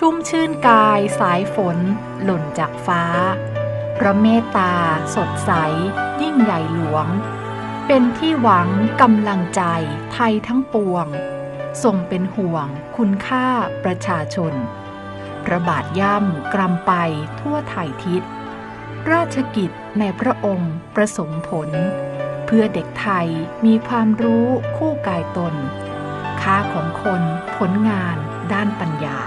ชุ่มชื่นกายสายฝนหล่นจากฟ้า พระเมตตาสดใส ยิ่งใหญ่หลวง เป็นที่หวังกำลังใจไทยทั้งปวง ทรงเป็นห่วงคุณค่าประชาชน พระบาทย่ำกรำไปทั่วไถ่ทิศ ราชกิจในพระองค์ประสงค์ผล เพื่อเด็กไทยมีความรู้คู่กายตน ค่าของคนผลงานด้านปัญญา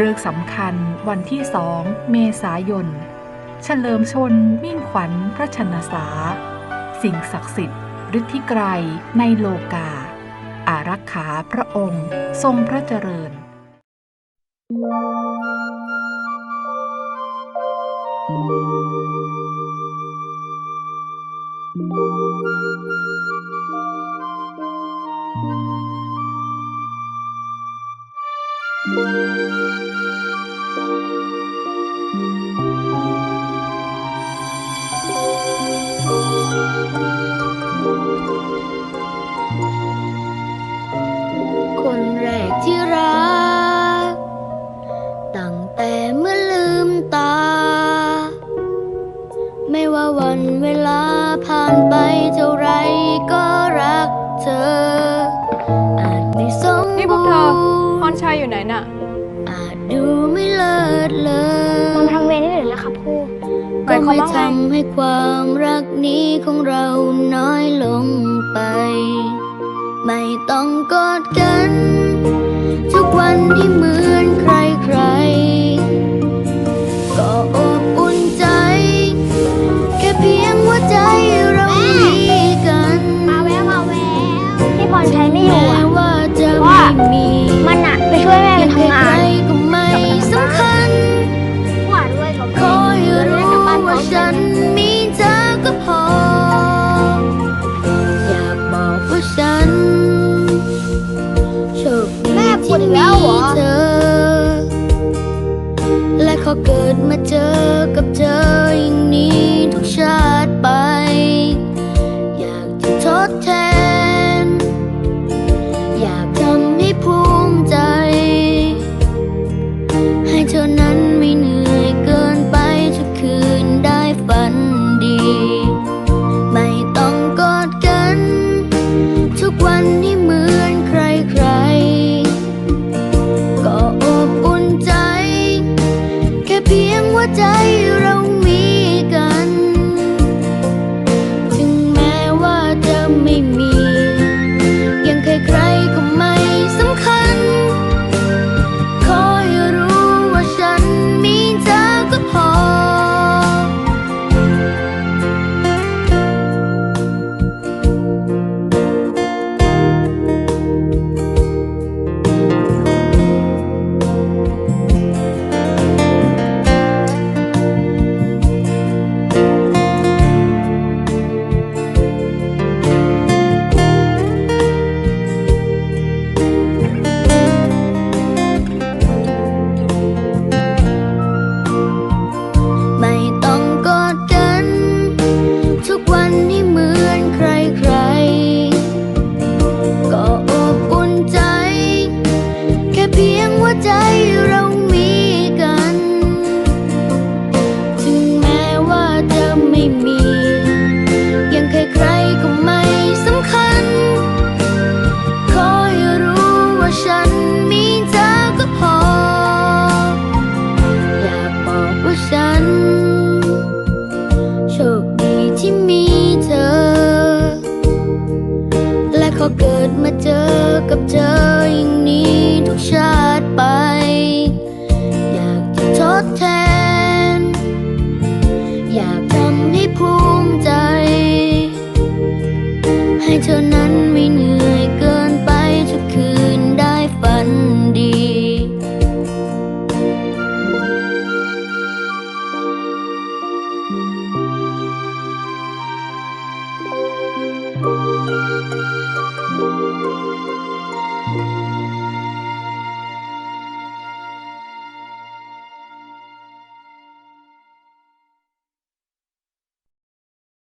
เรื่องสำคัญวันที่สองเมษายน เฉลิมชนมิ่งขวัญพระชนสา สิ่งศักดิ์สิทธิ์ฤทธิไกรในโลกา อารักขาพระองค์ทรงพระเจริญ คนแรกที่รัก ตั้งแต่เมื่อลืมตา ไม่ว่าวันเวลาผ่านไป หก็มายความไม่ว่าไงทำให้ความรักนี้ของเราน้อยลงไป ไม่ต้องกอดกัน ทุกวันที่เหมือนใครใครๆก็อบอุ่นใจ แค่เพียงว่าใจเรามีกันมาแววมาแววพี่พรชัยไม่อยู่แม้อะว่าจะว่าไม่มีมันอะไปช่วยแม่เพีไปยงทำงาใครน และขอเกิดมาเจอกับเธออย่างนี้ทุกชาติไป กับเธออย่างนี้ทุกชาติไป อยากจะทดแทน อยากทำให้ภูมิใจ ให้เธอนั้นไม่เหนื่อยเกินไปทุกคืนได้ฝันดี